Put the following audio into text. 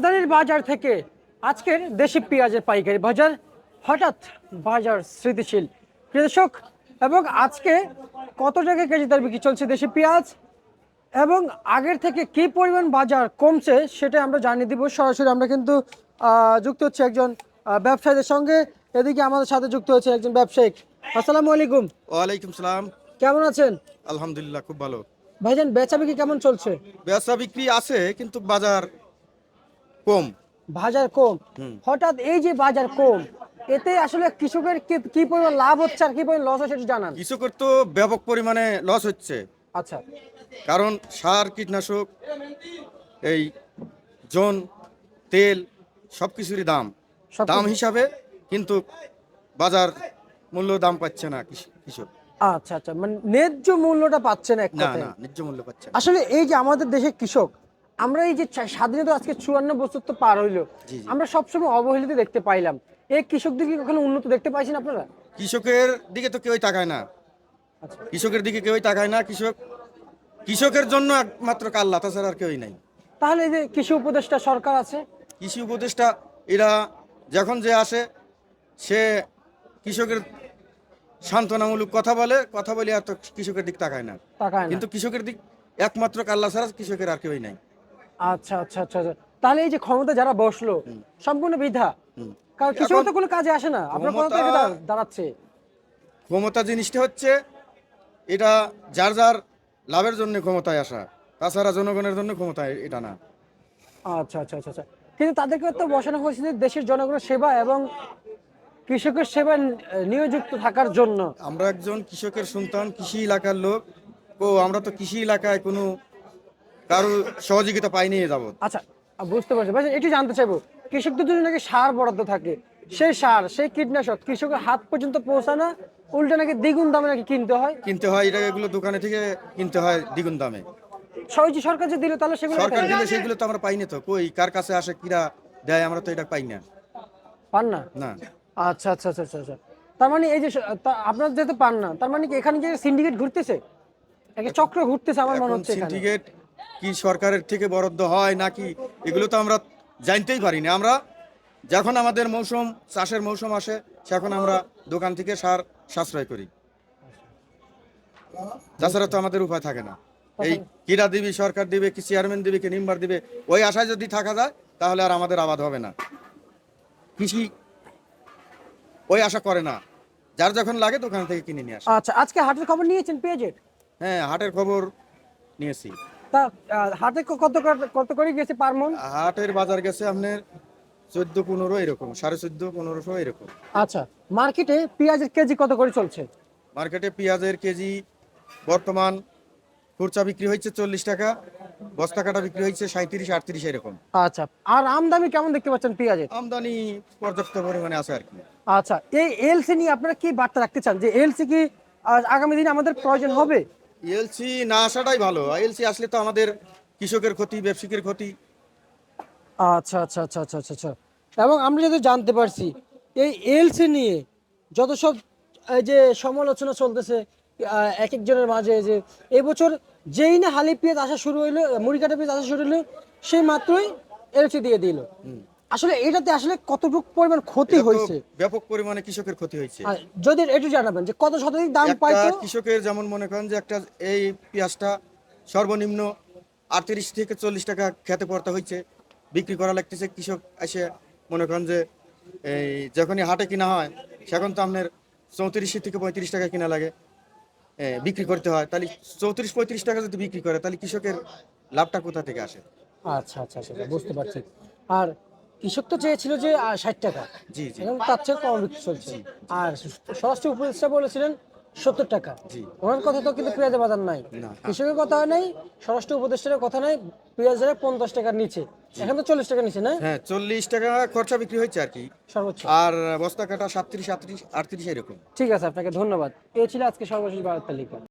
রাজধানীর বাজার থেকে আজকের দেশি পেঁয়াজের পাইকারি বাজার হঠাৎ বাজার স্মৃতিশীল কৃষক এবং আজকে কত টাকা কেজি দর বিক্রি চলছে দেশি পেঁয়াজ? এবং আগের থেকে কি পরিমাণ বাজার কমছে সেটা আমরা জানিয়ে দিব। সরাসরি আমরা কিন্তু যুক্ত হচ্ছে একজন ব্যবসায়ীদের সঙ্গে। এদিকে আমাদের সাথে যুক্ত হচ্ছে একজন ব্যবসায়িক। আসসালামু আলাইকুম। ওয়ালাইকুম সালাম। কেমন আছেন? আলহামদুলিল্লাহ খুব ভালো। ভাইজান বেচা বিক্রি কেমন চলছে? বেচা বিক্রি আছে কিন্তু বাজার কম। বাজার কম। হঠাৎ এই যে বাজার কম এতে আসলে কৃষকের কি- পরিমাণ লাভ হচ্ছে আর কি পরিমাণ লস হচ্ছে জানান। কৃষকের তো ব্যাপক পরিমাণে লস হচ্ছে। আচ্ছা। কারণ সার কীটনাশক এই জন তেল সব কিছুরই দাম। সব দাম হিসাবে কিন্তু বাজার মূল্য দাম পাচ্ছে না কৃষ- কৃষক। আচ্ছা আচ্ছা। মানে ন্যায্য মূল্যটা পাচ্ছে না এক না কথায়। না ন্যায্য মূল্য পাচ্ছে আসলে এই যে আমাদের দেশের কৃষক আমরা এই যে স্বাধীনতা আজকে চুয়ান্ন বছর তো পার হইল। আমরা সবসময় অবহেলিত দেখতে পাইলাম। এই কৃষকদের কি কখনো উন্নত দেখতে পাইছেন আপনারা? কৃষকের দিকে তো কেউই তাকায় না। আচ্ছা। কৃষকের দিকে কেউই তাকায় না কৃষক কৃষকের জন্য একমাত্র কাল্লা তাছাড়া আর কেউই নাই। তাহলে এই যে কৃষি উপদেষ্টা সরকার আছে? কৃষি উপদেষ্টা এরা যখন যে আসে সে কৃষকের সান্ত্বনামূলক কথা বলে কথা বলে এত কৃষকের দিক তাকায় না। তাকায় না। কিন্তু কৃষকের দিক একমাত্র কাল্লা ছাড়া কৃষকের আর কেউই নাই। আচ্ছা আচ্ছা আচ্ছা আচ্ছা। তাহলে এই যে ক্ষমতা যারা বসল সম্পূর্ণ বৃদ্ধা। কারণ এখন তো কোনো কাজে আসে না। আপনার কথা ক্ষমতা- দাঁড়াচ্ছে। ক্ষমতা জিনিসটা হচ্ছে এটা যার যার লাভের জন্য ক্ষমতায় আসা। তাছাড়া জনগণের জন্য ক্ষমতায় এটা না। আচ্ছা আচ্ছা আচ্ছা আচ্ছা। কিন্তু তাদেরকে তো বসানো হয়েছে যে দেশের জনগণের সেবা এবং কৃষকের সেবা নিয়োজিত থাকার জন্য। আমরা একজন কৃষকের সন্তান কৃষি এলাকার লোক। ও আমরা তো কৃষি এলাকায় কোনো কারও সহযোগিতা পাইনি এ যাবৎ। আচ্ছা বুঝতে পারছি। ভাই একটু জানতে চাইব কৃষকদের জন্য নাকি সার বরাদ্দ থাকে? সেই সার সেই কীটনাশক কৃষকের হাত পর্যন্ত পৌঁছানো উল্টে নাকি দ্বিগুণ দামে নাকি কিনতে হয়? কিনতে হয় এটা এগুলো দোকানে থেকে কিনতে হয় দ্বিগুণ দামে। যে সরকার যে দিল তাহলে সেগুলো সরকার দিলে সেগুলো তো আমরা পাই না তো কই কার কাছে আসে কিরা দেয় আমরা তো এটা পাই না। পান না? না। আচ্ছা আচ্ছা আচ্ছা আচ্ছা আচ্ছা। তার মানে এই যে আপনারা যেহেতু পান না তার মানে কি এখানে যে সিন্ডিকেট ঘুরতেছে? একটা চক্র ঘুরতেছে আমার মনে হচ্ছে সিন্ডিকেট কি সরকারের থেকে বরাদ্দ হয় নাকি এগুলো তো আমরা জানতেই পারি না আমরা যখন আমাদের মৌসুম চাষের মৌসুম আসে সেখন আমরা দোকান থেকে সার সাশ্রয় করি। তাছাড়া তো আমাদের উপায় থাকে না। এই কিরা দিবি সরকার দিবে কি চেয়ারম্যান দিবে কি নিম্বার দিবে ওই আশায় যদি থাকা যায় তাহলে আর আমাদের আবাদ হবে না। কৃষি ওই আশা করে না। যার যখন লাগে দোকান থেকে কিনে নিয়ে আসে। আচ্ছা আজকে হাটের খবর নিয়েছেন পেঁয়াজের? হ্যাঁ হাটের খবর নিয়েছি। তা হাটে কত কত করে গেছে পার মন? হাটের বাজার গেছে আপনার চোদ্দ পনেরো এরকম সাড়ে চোদ্দ পনেরোশো এরকম। আচ্ছা মার্কেটে পেঁয়াজের কেজি কত করে চলছে? মার্কেটে পেঁয়াজের কেজি বর্তমান খুচরা বিক্রি হচ্ছে চল্লিশ টাকা বস্তা কাটা বিক্রি হচ্ছে সাঁত্রিশ আটত্রিশ এরকম। আচ্ছা আর আমদানি কেমন দেখতে পাচ্ছেন পেঁয়াজের? আমদানি পর্যাপ্ত পরিমাণে আছে আর কি। আচ্ছা এই এলসি নিয়ে আপনারা কি বার্তা রাখতে চান? যে এলসি কি আগামী দিনে আমাদের প্রয়োজন হবে? এলসি না আসাটাই ভালো। এলসি আসলে তো আমাদের কৃষকের ক্ষতি ব্যবসায়ীর ক্ষতি। আচ্ছা আচ্ছা আচ্ছা আচ্ছা আচ্ছা আচ্ছা। এবং আমরা যদি জানতে পারছি এই এলসি নিয়ে যত সব এই যে সমালোচনা চলতেছে এক একজনের মাঝে যে এবছর যেই না হালি পেঁয়াজ আসা শুরু হইল মুড়ি কাটা পেঁয়াজ আসা শুরু হইল সেই মাত্রই এলসি দিয়ে দিল। আসলে এটাতে আসলে কতটুকু পরিমাণ ক্ষতি হয়েছে? ব্যাপক পরিমাণে কৃষকের ক্ষতি হয়েছে। যদি একটু জানাবেন যে কত শতাধিক দাম পাইতো? কৃষকের যেমন মনে করেন যে একটা এই পেঁয়াজটা সর্বনিম্ন আটত্রিশ থেকে চল্লিশ টাকা খেতে পড়তে হয়েছে। বিক্রি করা লাগতেছে কৃষক এসে মনে করেন যে এই যখনই হাটে কিনা হয় সেখন তো আপনার চৌত্রিশ থেকে পঁয়ত্রিশ টাকা কিনা লাগে। বিক্রি করতে হয়। তাহলে চৌত্রিশ পঁয়ত্রিশ টাকা যদি বিক্রি করে তাহলে কৃষকের লাভটা কোথা থেকে আসে? আচ্ছা আচ্ছা আচ্ছা আচ্ছা, বুঝতে পারছি। আর কৃষক তো চেয়েছিল যে ষাট টাকা। জি জি। এখন তার চেয়ে কম বিক্রি চলছে। আর স্বরাষ্ট্র উপদেষ্টা বলেছিলেন সত্তর টাকা। ওনার কথা তো কিন্তু পেঁয়াজের বাজার নাই। কৃষকের কথা নাই স্বরাষ্ট্র উপদেষ্টার কথা নাই। পেঁয়াজের পঞ্চাশ টাকার নিচে। এখন তো চল্লিশ টাকা নিচে না? হ্যাঁ চল্লিশ টাকা খরচা বিক্রি হচ্ছে আর কি। সর্বোচ্চ। আর বস্তা কাটা সাতত্রিশ আটত্রিশ আটত্রিশ এরকম। ঠিক আছে আপনাকে ধন্যবাদ। এই ছিল আজকে সর্বশেষ বাজার তালিকা